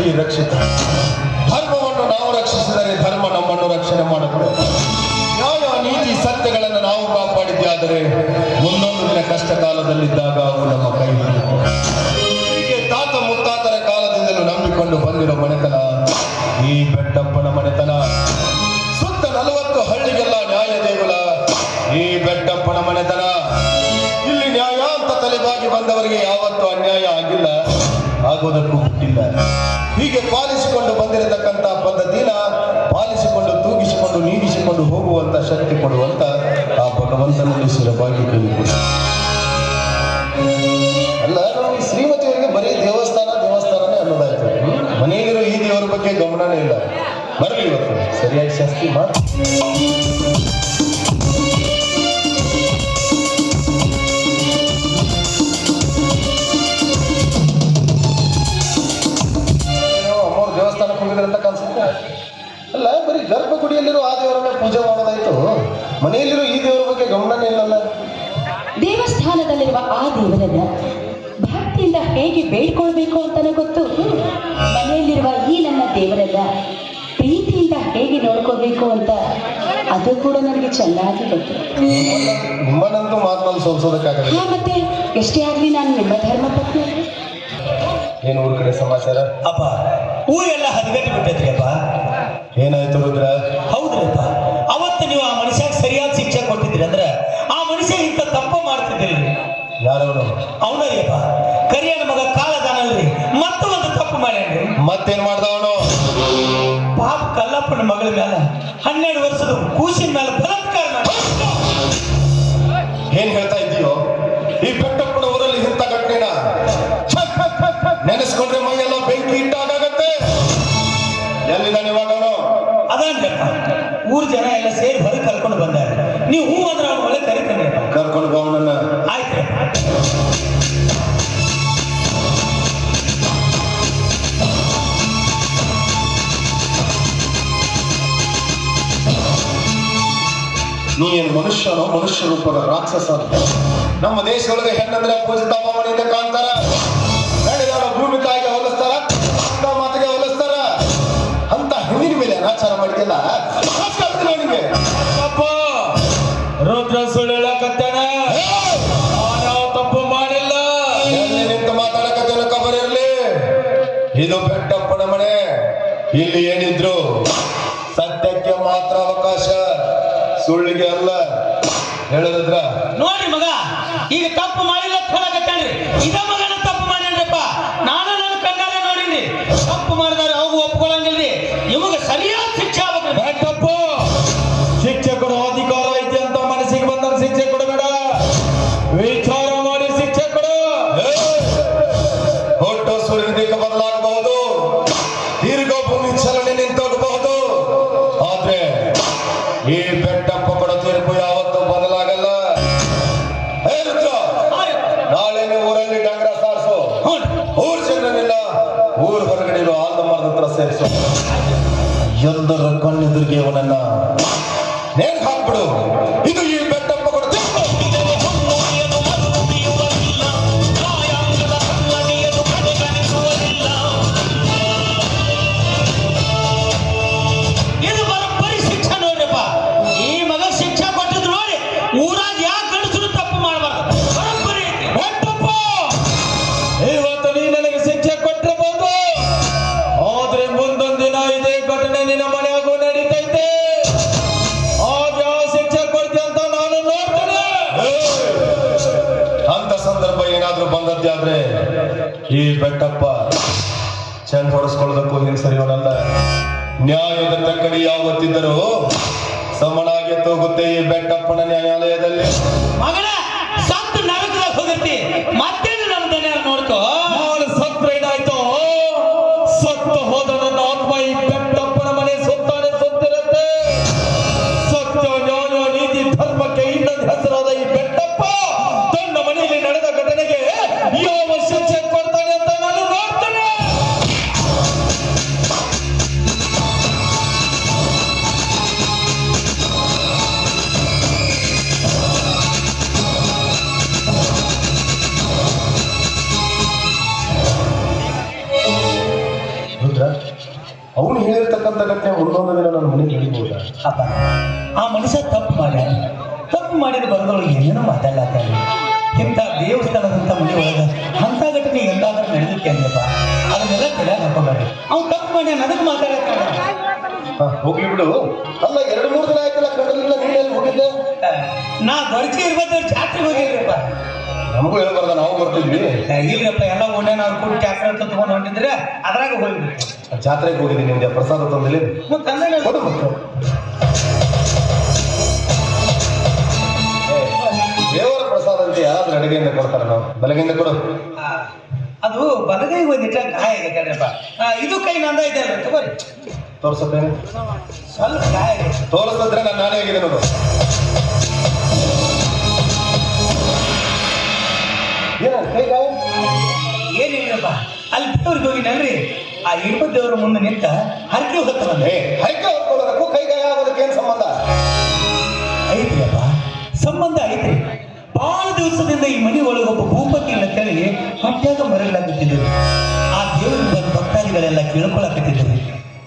ರಕ್ಷತಿ ರಕ್ಷಿತ. ಧರ್ಮವನ್ನು ನಾವು ರಕ್ಷಿಸಿದರೆ ಧರ್ಮ ನಮ್ಮನ್ನು ರಕ್ಷಣೆ ಮಾಡುತ್ತೆ ಯಾವ ನೀತಿ ಸತ್ಯಗಳನ್ನು ನಾವು ಕಾಪಾಡಿದ್ದಾದರೆ ಮುಂದೊಂದು ದಿನ ಕಷ್ಟ ಕಾಲದಲ್ಲಿದ್ದಾಗ ಅವು ನಮ್ಮ ಕೈ. ಹೀಗೆ ತಾತ ಮುತ್ತಾತರ ಕಾಲದಿಂದಲೂ ನಂಬಿಕೊಂಡು ಬಂದಿರೋ ಮನೆತನ, ಈ ಬೆಟ್ಟಪ್ಪನ ಮನೆತನ, ಸುತ್ತ ನಲವತ್ತು ಹಳ್ಳಿಗೆಲ್ಲ ನ್ಯಾಯ ದೇಗುಲ, ಈ ಬೆಟ್ಟಪ್ಪನ ಮನೆತನ. ಇಲ್ಲಿ ನ್ಯಾಯ ಅಂತ ತಲೆಬಾಗಿ ಬಂದವರಿಗೆ ಯಾವತ್ತೂ ಅನ್ಯಾಯ ಆಗಿಲ್ಲ, ಆಗೋದಕ್ಕೂ ಬಿಟ್ಟಿಲ್ಲ. ಹೀಗೆ ಪಾಲಿಸಿಕೊಂಡು ಬಂದಿರತಕ್ಕಂತ ಪದ್ಧತಿನ ಪಾಲಿಸಿಕೊಂಡು ತೂಗಿಸಿಕೊಂಡು ನೀಗಿಸಿಕೊಂಡು ಹೋಗುವಂತ ಶಕ್ತಿ ಕೊಡುವಂತ ಆ ಭಗವಂತನಲ್ಲಿ ಸುಲಭವಾಗಿ ಕೇಳಿಕೊಂಡು ಅಲ್ಲ ಈ ಶ್ರೀಮತಿಯವರಿಗೆ ಬರೀ ದೇವಸ್ಥಾನ, ದೇವಸ್ಥಾನನೇ ಅನ್ನೋದಾಯ್ತು? ಮನೆಯಲ್ಲಿರೋ ಈ ದೇವರ ಬಗ್ಗೆ ಗಮನನೇ ಇಲ್ಲ. ಬರಲಿ ಇವತ್ತು. ಸರಿಯಾಗಿ ಶಾಸ್ತಿ ಮಾಡಿ. ಗರ್ಭಗುಡಿಯಲ್ಲಿರೋ ಆ ದೇವರನ್ನ ಪೂಜೆ ಮಾಡೋದಾಯ್ತು. ಮನೆಯಲ್ಲಿರೋ ಈ ದೇವರ ಬಗ್ಗೆ ಗಮನನೇ ಇಲ್ಲಲ್ಲ. ದೇವಸ್ಥಾನದಲ್ಲಿರುವ ಆ ದೇವರನ್ನ ಭಕ್ತಿಯಿಂದ ಹೇಗೆ ಬೇಡ್ಕೊಳ್ಬೇಕು ಅಂತಾನೆ ಗೊತ್ತು. ಮನೆಯಲ್ಲಿರುವ ಈ ನನ್ನ ದೇವರನ್ನ ಪ್ರೀತಿಯಿಂದ ಹೇಗೆ ನೋಡ್ಕೋಬೇಕು ಅಂತ ಅದು ಕೂಡ ನನಗೆ ಚೆನ್ನಾಗಿ ಗೊತ್ತು. ನಿಮ್ಮನ್ನಂತೂ ಮಾತನಾಡಿ ಸೋಲ್ಸೋದಕ್ಕಾಗಲ್ಲ. ಹಾ ಮತ್ತೆ ಎಷ್ಟೇ ಆಗ್ಲಿ ನಾನು ನಿಮ್ಮ ಧರ್ಮ ಪತ್ನಿ ಏನು ಊರ ಕಡೆ ಸಮಾಚಾರ? ಅಪ್ಪ ಊರೆಲ್ಲ ಹದಗೆಟ್ಟು ಬಿಟ್ಟೈತ್ರಿ ಅಪ್ಪ. ಏನಾಯ್ತು ರುದ್ರ? ಹೌದ್ರಿ ಅಪ್ಪ ಅವತ್ತು ನೀವು ಆ ಮನುಷ್ಯಗೆ ಸರಿಯಾದ ಶಿಕ್ಷೆ ಕೊಟ್ಟಿದ್ರಿ ಅಂದ್ರೆ ಆ ಮನುಷ್ಯ ಇಂಥ ತಪ್ಪು ಮಾಡ್ತಿದ್ದಿಲ್ರಿ ಯಾರವನು? ಅವನರಿ ಅಪ್ಪ ಕರಿಯನ ಮಗ ಕಾಲದಾನಲ್ರಿ ಮತ್ತೆ ಒಂದು ತಪ್ಪು ಮಾಡ್ಯಾನ್ರಿ. ಮತ್ತೇನ್ ಮಾಡ್ದವನು? ಪಾಪ ಕಲ್ಲಪ್ಪನ ಮಗಳ ಮೇಲೆ ಹನ್ನೆರಡು ವರ್ಷದ ಕೂಸಿನ ಮೇಲೆ ಬಲಾತ್ಕಾರ ಮಾಡಿ ಏನ್ ಹೇಳ್ತಾ ಇದ್ದೀಯೋ? ಈ ಊರ್ ಜನ ಎಲ್ಲ ಸೇರಿ ಹೊರಗೆ ಕರ್ಕೊಂಡು ಬಂದಾರೆ. ನೀವು ಹೂ ಅಂದ್ರೆ ಅವ್ರ ಒಳಗೆ ಕರಿತಾನೆ. ಕರ್ಕೊಂಡು ಬಾ ಆಯ್ತು. ನೀ ಏನು ಮನುಷ್ಯನೋ ಮನುಷ್ಯ ರೂಪದ ರಾಕ್ಷಸ. ನಮ್ಮ ದೇಶದೊಳಗೆ ಹೆಣ್ಣಂದ್ರೆ ಪೂಜಿತ ಕಾಣ್ತಾರ. ಇದು ಬೆಟ್ಟಪ್ಪನ ಮನೆ ಇಲ್ಲಿ ಏನಿದ್ರು ಸತ್ಯಕ್ಕೆ ಮಾತ್ರ ಅವಕಾಶ, ಸುಳ್ಳಿಗೆ ಅಲ್ಲ. ಹೇಳಿದ್ರ ನೋಡಿ ಮಗ, ಈಗ ತಪ್ಪು ಮಾಡಿಲ್ಲ ಫಲ ಹೇಳಕತ್ತಾನ್ರಿ ಇದ ಮಗನ ತಪ್ಪು ಮಾಡ್ಯಾನ್ರಪ್ಪ ನಾನು ನನ್ನ ಕಣ್ಣಾರೆ ನೋಡಿನಿ. ತಪ್ಪು ಮಾಡಿದಾರೆ ನೀವು ಊರಲ್ಲಿ ಡಂಗ್ರ ಸಾರಿಸು. ಊರ್ ಚಂದ್ರನಿಲ್ಲ ಊರ್ ಹೊರಗಡೆ ಆಲ್ದ ಮರದ ಹತ್ರ ಸೇರಿಸು. ಎಲ್ಲರ ಕಣ್ಣೆದುರಿಗೆ ಅವನನ್ನ ನೇಣ್ ಹಾಕ್ಬಿಡು. ಇದು ಈ ಬೆಟ್ಟಪ್ಪ ಆದ್ರೆ ಈ ಬೆಟ್ಟಪ್ಪ ಚೆನ್ನ ಹೊಡೆಸ್ಕೊಳ್ಳೋದಕ್ಕೂ ಹಿಂಗ್ ಅವನಲ್ಲ ನ್ಯಾಯದ ತಕ್ಕಡಿ ಯಾವತ್ತಿದ್ದರೂ ಸಮನಾಗಿ ತೋಗುತ್ತೆ ಈ ಬೆಟ್ಟಪ್ಪನ ನ್ಯಾಯಾಲಯದಲ್ಲಿ. ಮಗನ ಸತ್ತು ನರಕದಾಗ ಹೋಗುತ್ತೆ ಮತ್ತೇನು ನಡೆದಿರ್ತಕ್ಕಂಥ ಘಟನೆ ಒಂದೊಂದು ದಿನ ನನ್ನ ಮನೆಗೆ ಅಪ್ಪ ಆ ಮನುಷ್ಯ ತಪ್ಪು ಮಾಡ್ಯಾನ. ತಪ್ಪು ಮಾಡಿದ ಬರದೊಳಗೆ ಏನೇನೋ ಮಾತಾಡ್ಲಾತಾನೆ ಇಂಥ ದೇವಸ್ಥಾನದಂಥ ಮನೆ ಒಳಗೆ ಅಂಥ ಘಟನೆ ಎಲ್ಲಾದ್ರೂ ನಡೆದಿತ್ತೆ ಅಂದಪ್ಪ ಅದನ್ನೆಲ್ಲ ತಲೆಯಾಗ ಹಾಕೋಬೇಡ್ರಿ. ಅವ್ನು ತಪ್ಪು ಮಾಡ್ಯಾನ ನನಗೆ ಹಾ, ಹೋಗ್ಲಿ ಬಿಡು. ಅಲ್ಲ ಎರಡು ಮೂರು ದಿನ ಆಯ್ತಲ್ಲ ಕಡಲಿಲ್ಲ ನೀರಲ್ಲಿ ಹೋಗಿದ್ದೆ? ನಾ ದೊಡ್ಚಿ ಇರ್ಬೋದು ಜಾತ್ರೆಗೆ ಹೋಗಿದ್ರಪ್ಪ ನಮಗೂ ಹೇಳ್ಬಾರ್ದ ನಾವು ಬರ್ತಿದ್ವಿ. ಇಲ್ಲಪ್ಪ ಎಲ್ಲ ಓಣ್ಯಾನ ನಾವು ಕೂಡ ಟ್ಯಾಕ್ಟರ್ ಅಂತ ತಗೊಂಡು ಹೊಂಟಿದ್ರೆ ಅದ್ರಾಗ ಹೋಗಿದ್ವಿ ಜಾತ್ರೆಗೆ ಹೋಗಿದ್ದೀನಿ ನಿಮ್ಗೆ ಪ್ರಸಾದ ತಂದಿಲ್ಲ. ದೇವರ ಪ್ರಸಾದ ಅಂತ ಯಾರಾದ್ರೂ ಅಡುಗೆಯಿಂದ ಕೊಡ್ತಾರೆ ನಾವು. ಬೆಳಗ್ಗೆಯಿಂದ ಕೊಡು. ಅದು ಬಲಗೈ ಒಂದಿಟ್ಟ ಗಾಯ ಇದೆ ಆ, ಇದು ಕೈ ನಂದ ಇದೆ ಅಲ್ಲ ತಗೋರಿ. ತೋರ್ಸತ್ತೇನೆ ಸ್ವಲ್ಪ ಗಾಯ ತೋರಿಸಿದ್ರೆ ನಾನು ನಾನೇ ಆಗಿದೆ ನೋಡು ಏನ ಕೈ ಗಾಯ ಏನಿಲ್ಲಪ್ಪ ಅಲ್ಲಿ ದೇವ್ರಿಗೆ ಹೋಗಿನಲ್ರಿ ಆ ಇಬ್ಬ ದೇವ್ರ ಮುಂದೆ ನಿಂತ ಹರಕೆ ಏ ಹೈಕ ಹೊತ್ಕೊಳ್ಳೋದಕ್ಕೂ ಕೈ ಗಾಯ ಆಗೋದಕ್ಕೆ ಏನ್ ಸಂಬಂಧ? ಐತ್ರಿಯಪ್ಪ ಸಂಬಂಧ ಐತ್ರಿ. ಬಹಳ ದಿವಸದಿಂದ ಈ ಮನೆ ಒಳಗೆ ಒಬ್ಬ ಭೂಪತಿ ಕೇಳಿ ಹೊಟ್ಯಾಗ ಮರಗಳಾಗುತ್ತಿದ್ದರು ಆ ದೇವರ ಬಂದ ಭಕ್ತಾದಿಗಳೆಲ್ಲ ಕೇಳ್ಕೊಳಕತ್ತಿದ್ದರು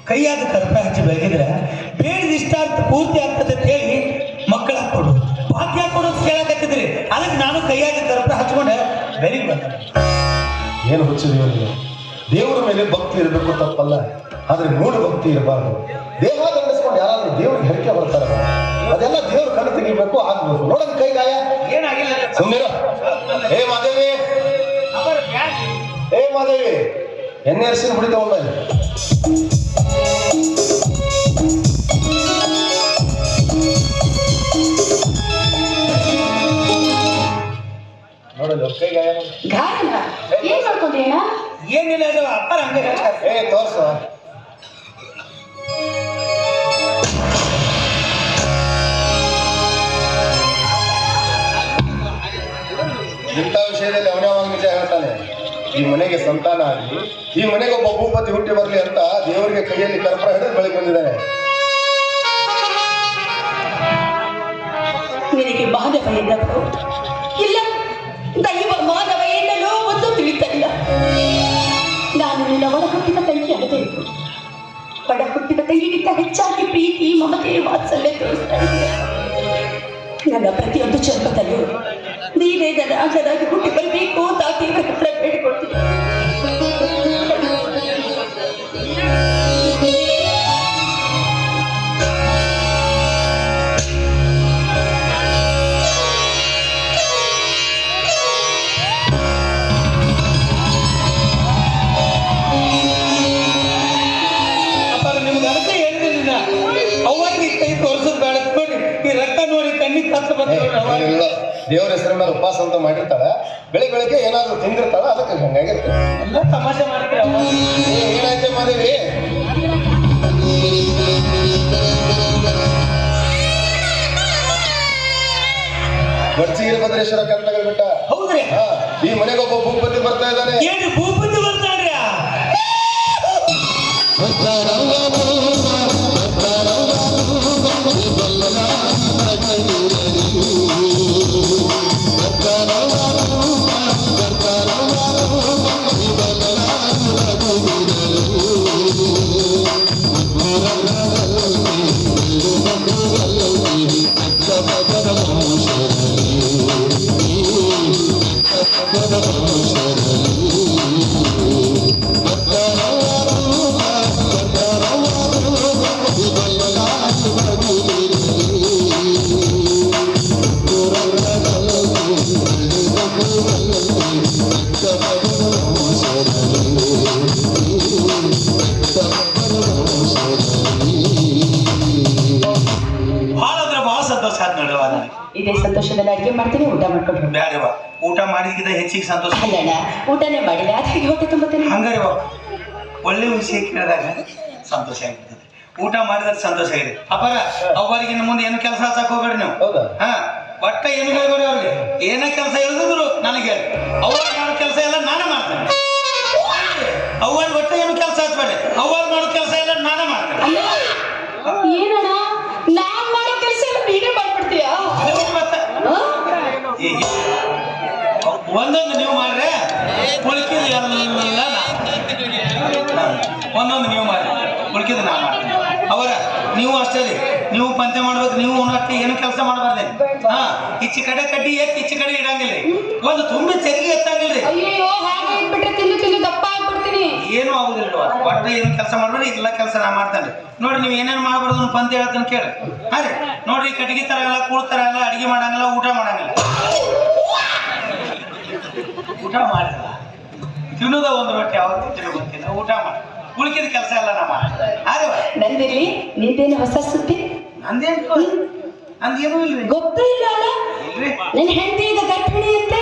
ಕೈಯಾಗ ಕರ್ಪ ಹಚ್ಚಿ ಬೆಳಗಿದ್ರೆ ಬೇಡಿದಿಷ್ಟಾರ್ಥ ಪೂರ್ತಿ ಆಗ್ತದೆ ಅಂತ ಹೇಳಿ ಮಕ್ಕಳ ಕೊಡು. ಭಾಗ್ಯ ಕೊಡು ಅಂತ ಕೇಳಕತ್ತಿದ್ರಿ. ಅದಕ್ಕೆ ನಾನು ಕೈಯಾಗ ಕರ್ಪ ಹಚ್ಕೊಂಡೆ. ಬಂದೆ ಏನು ಹುಚ್ಚಿದೆಯೋ ನೀವು ದೇವರ ಮೇಲೆ ಭಕ್ತಿ ಇರಬೇಕು ತಪ್ಪಲ್ಲ. ಆದ್ರೆ ಮೂಢ ಭಕ್ತಿ ಇರಬಾರ್ದು. ದೇಹ ದಂಡಿಸ್ಕೊಂಡು ಯಾರಾದ್ರೂ ದೇವ್ರಿಗೆ ಹೆರಿಕೆ ಬರ್ತಾರ ಅದೆಲ್ಲ ದೇವ್ರ ಕಣ್ಣು ತೆಗಿಬೇಕು ಆಗ್ಬೇಕು. ನೋಡೋದು ಕೈ ಗಾಯ. ಏನಾಗಿಲ್ಲ ಸುಮ್ಮನೆ ಏ ಮಾದೇವಿ. ಏ ಮಾದೇವಿ. ಎಣ್ಣೆ ಅರಿಸಿನ ಬಿಡಿತ ಒಮ್ಮೆ ನೋಡಲ್ಲ ಕೈ ಗಾಯ ನೋಡಿ. ಗಾಯನ ಏನ್ ಮಾಡ್ಕೊಂಡ್ರಿ ಅಣ್ಣ ಏನಿಲ್ಲ ಅದು ಅಪ್ಪರ ಹಂಗೆ ಹೇಳ್ತಾರೆ ಏ ತೋರ್ಸ. ಇಂಥ ವಿಷಯದಲ್ಲಿ ಅವನವಾಗ ನಿಜ ಹೇಳ್ತಾನೆ. ಈ ಮನೆಗೆ ಸಂತಾನ ಆಗಲಿ ಈ ಮನೆಗೆ ಒಬ್ಬ ಭೂಪತಿ ಹುಟ್ಟಿ ಬರಲಿ ಅಂತ ದೇವರಿಗೆ ಕೈಯಲ್ಲಿ ಕರ್ಪರ ಹಿಡಿದು ಬೆಳಗ್ಗೆ ಬಂದಿದ್ದಾನೆ. ನಿನಗೆ ಎನ್ನಬಹುದು ಇಲ್ಲ ದೈವ ಮಾನವ ಎನ್ನಲು ಒಂದು ತಿಳಿತಲ್ಲ ನಾನು ನಿನ್ನ ಒಳ ಹುಟ್ಟಿದ ತಂಗಿ ಅಲ್ಲಬೇಕು ಒಡ ಹುಟ್ಟಿದ ತಂಗಿಗಿಂತ ಹೆಚ್ಚಾಗಿ ಪ್ರೀತಿ ಮಮತೆ ವಾತ್ಸಲ್ಯ ತೋರಿಸ್ತಾ ಇದ್ದೀಯ ನನ್ನ ಪ್ರತಿಯೊಂದು ಜನ್ಮದಲ್ಲೂ ನೀನೇ ನನ್ನ ಅಣ್ಣನಾಗಿ ಹುಟ್ಟಿ ಬರಬೇಕು ಅಂತ ಇಲ್ಲ ದೇವರ ಹೆಸರಿನ ಮೇಲೆ ಉಪವಾಸ ಅಂತ ಮಾಡಿರ್ತಾಳ. ಬೆಳಿಗ್ಗೆ ಬೆಳಿಗ್ಗೆ ಏನಾದ್ರು ತಿಂದಿರ್ತಾಳ? ಅದಕ್ಕೆ ಹಂಗಾಗಿರ್ತದೆ ಎಲ್ಲ ತಮಾಷೆ ಏ, ಏನಾಯ್ತೆ ಮಾದೇವಿ? ಗಡ್ಚಿಗಿರಿ ಭದ್ರೇಶ್ವರ ಕರ್ನಾಟಕ ಬಿಟ್ಟ. ಹೌದ್ರಿ? ಹಾ, ಈ ಮನೆಗೆ ಒಬ್ಬ ಭೂಪತಿ ಬರ್ತಾ ಇದ್ದಾನೆ. ಭೂಪತಿ ಬರ್ತಾನ್ರಿ ಸಂತೋಷದಲ್ಲಿ ಅಡುಗೆ ಮಾಡ್ತೀನಿ ಊಟ ಮಾಡ್ಕೊಂಡು ಬ್ಯಾಡವ ಊಟ ಮಾಡಿದ ಹೆಚ್ಚಿಗೆ ಸಂತೋಷ. ಅಲ್ಲಣ್ಣ ಊಟನೇ ಮಾಡಿಲ್ಲ ಅದಕ್ಕೆ ಹೊಟ್ಟೆ ತುಂಬುತ್ತೇನೆ ಹಂಗಾರೆ ಒಳ್ಳೆ ವಿಷಯ ಕೇಳಿದಾಗ ಸಂತೋಷ ಆಗ್ತದೆ ಊಟ ಮಾಡಿದ್ರೆ ಸಂತೋಷ ಆಗಿದೆ. ಅಪ್ಪರ ಅವರಿಗೆ ಮುಂದೆ ಏನು ಕೆಲಸ ಹಚ್ಚಕ್ ಹೋಗ್ಬೇಡಿ ನೀವು? ಹೌದಾ? ಹಾ ಒಟ್ಟ ಏನು ಹೇಳ್ಬೇಡಿ ಅವ್ರಿಗೆ? ಏನೇ ಕೆಲಸ ಹೇಳಿದ್ರು ನನಗೆ ಹೇಳಿ. ಅವ್ರ ಮಾಡೋ ಕೆಲಸ ಎಲ್ಲ ನಾನೇ ಮಾಡ್ತೇನೆ. ಅವ್ವಾಗ ಒಟ್ಟ ಏನು ಕೆಲಸ ಹಚ್ಬೇಡಿ ಅವ್ವಾಗ ಮಾಡೋ ಕೆಲಸ ಎಲ್ಲ ನಾನೇ ಮಾಡ್ತೇನೆ. ನಾನ್ ಮಾಡೋ ಕೆಲಸ ನೀನೇ ಮಾಡ್ಬಿಡ್ತೀಯಾ? ಒಂದೊಂದು ನೀವು ಮಾಡ್ರೆ ಉಳ್ಕಿದ ಎಲ್ಲ ಒಂದೊಂದು ನೀವು ಮಾಡಿ ಉಳ್ಕಿದ ನಾ ಮಾಡ್ತೀನಿ. ಅವರ ನೀವು ಅಷ್ಟೇ ರೀ. ನೀವು ಪಂಚ ಮಾಡ್ಬೇಕು ನೀವು ಉಣ್ಣಕ್ಕೆ ಏನು ಕೆಲಸ ಮಾಡಬಾರ್ದೆ ಹಾ ಈಚೆ ಕಡೆ ಕಡ್ಡಿ ಎತ್ತಿ ಈಚೆ ಕಡೆ ಇಡಂಗಿಲ್ಲ ಒಂದು ತುಂಬಿ ತೆರಿಗೆ ಎತ್ತಂಗಿಲ್ರಿ ಅಯ್ಯೋ ಹಾಗೆ ಇಟ್ಬಿಟ್ರೆ ತಿನ್ನು ತಿನ್ನು ದಪ್ಪ ಏನು ಆಗುದಿಲ್ಲ ಒಟ್ಟು ಏನು ಕೆಲಸ ಮಾಡ್ಬೇಡಿ ಇದೆಲ್ಲ ಕೆಲಸ ನಾ ಮಾಡ್ತಾನೆ. ನೋಡ್ರಿ ನೀವು ಏನೇನು ಮಾಡ್ಬಾರ್ದು ಅಂತ ಪಂಚ ಹೇಳ್ತಾನೆ ಕೇಳಿ. ಹರಿ ನೋಡ್ರಿ ಕಟ್ಟಿಗೆ ತರಲ್ಲ ಕೂಳ್ ತರಲ್ಲ ಅಡಿಗೆ ಮಾಡಂಗಿಲ್ಲ ಊಟ ಮಾಡಂಗಿಲ್ಲ. ಊಟ ಮಾಡಿಲ್ಲ. ತಿನ್ನೋದ ಒಂದು ರೊಟ್ಟಿ ಯಾವಾಗ ಗೊತ್ತಿಲ್ಲ. ಊಟ ಮಾಡಿ. ಉಳಿಕಿದ ಕೆಲಸ ಎಲ್ಲ ನಾ ಮಾಡಿ. ನಂದಿರ್ಲಿ ನಿಂದೇನು ಹೊಸ ಸುದ್ದಿ? ನಂದೇನು ನಂದೇನು ಇಲ್ರಿ. ಗೊತ್ತೇ ಇಲ್ಲ ಅಲ್ಲ. ನನ್ನ ಹೆಂಡತಿ ಈಗ ಗರ್ಭಿಣಿ ಅಂತೆ?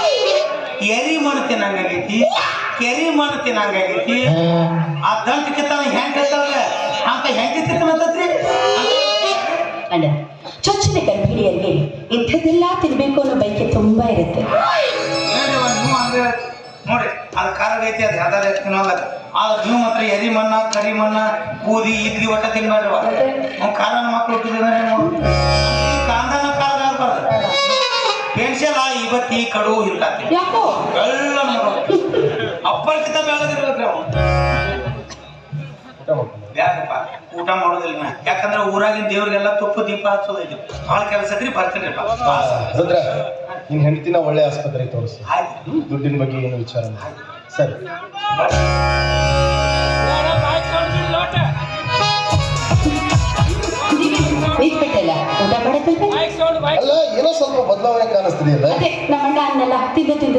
ಎರಿ ಮಣ್ಣು ತಿನ್ನಂಗಾಗೈತಿ ಕೆರಿ ಮಣ್ಣು ತಿನ್ನಂಗಾಗೈತಿ ಆ ದಂಟ ಕಿತ್ತಾನ ಹೆಂಗ್ ಹೇಳ್ತಾರಲ್ಲ ಅಂತ ಹೆಂಗ್ ತಿನ್ನತ್ತತ್ರಿ ಅಲ್ಲ ಚೊಚ್ಚಲ ಗರ್ಭಿಣಿಯರಿಗೆ ಇಂಥದ್ದೆಲ್ಲ ತಿನ್ಬೇಕು ಅನ್ನೋ ಬೈಕೆ ತುಂಬಾ ಇರುತ್ತೆ. ನೋಡ್ರಿ ಅದು ಖಾರ ಐತಿ ಅದು ಯಾವ್ದಾರ ತಿನ್ನೋಲ್ಲ ಆದ್ರೆ ನೀವು ಮಾತ್ರ ಎರಿ ಮಣ್ಣ ಕರಿ ಮಣ್ಣ ಕೂದಿ ಇಡ್ಲಿ ಒಟ್ಟ ತಿನ್ಬೇಡ್ರಿ ಖಾರ ಮಕ್ಳು ಹುಟ್ಟಿದ್ರೆ ಈ ಕಡು ಇಲ್ಲ ಯಾಕೋ? ಅಪ್ಪರ್ಕಿತ ಬೆಳೆದಿರ್ಬೇಕ್ರಿ ಅವ್ನು. ಊಟ ಮಾಡೋದಿಲ್ಲ ನಾ. ಯಾಕಂದ್ರೆ ಊರಾಗಿನ ದೇವ್ರಿಗೆಲ್ಲ ತುಪ್ಪ ದೀಪ ಹಚ್ಚೋದೈತಿ. ಭಾಳ ಕೆಲಸ ಐತ್ರಿ ಬರ್ತೀನಿ ನಿನ್ ಹೆಂಡತಿನ ಒಳ್ಳೆ ಆಸ್ಪತ್ರೆ ತೋರಿಸು. ಆಯ್ತು. ದುಡ್ಡಿನ ಬಗ್ಗೆ ಏನು ವಿಚಾರ ಸರಿ. ಊಟ ಮಾಡತ್ತಂತೆ ಅಲ್ಲ ಏನೋ ಸ್ವಲ್ಪ ಬದಲಾವಣೆ ಕಾಣಿಸ್ತಿದೆಯಲ್ಲ ನಮ್ಮ ಅಣ್ಣ ಅನ್ನೆಲ್ಲ ತಿಂದು ತಿಂದು